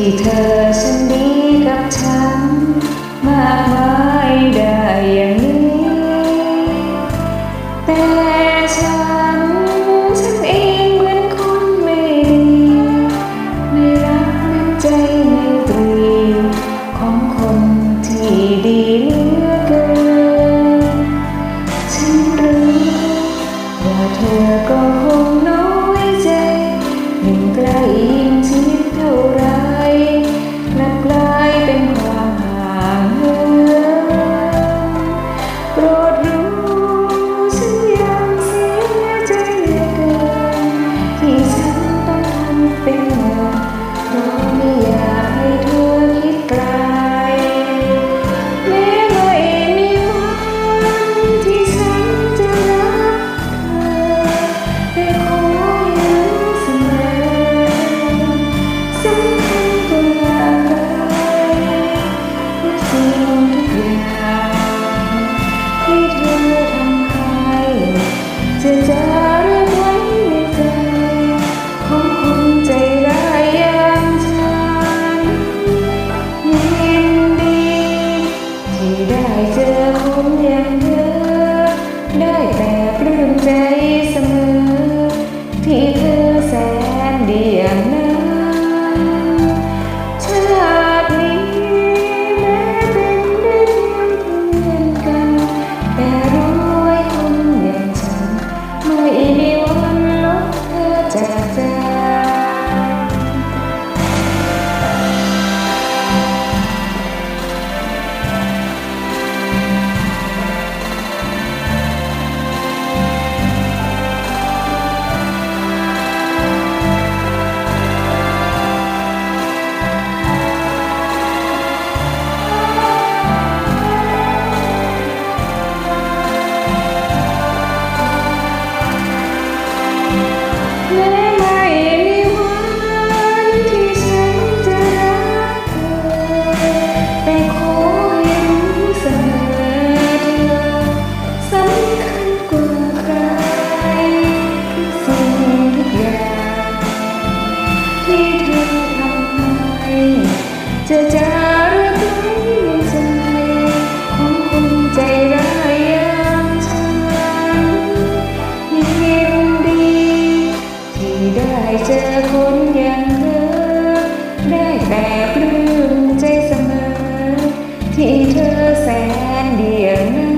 ที่เธอฉันดีกับฉัน มากมายได้อย่างนี้แต่ จะรักไว้ในใจของคนใจร้ยองฉัยินดีที่ได้เจอคนอย่างเธอได้แต่ปลื้มใจ Yeah. อแสนเดียง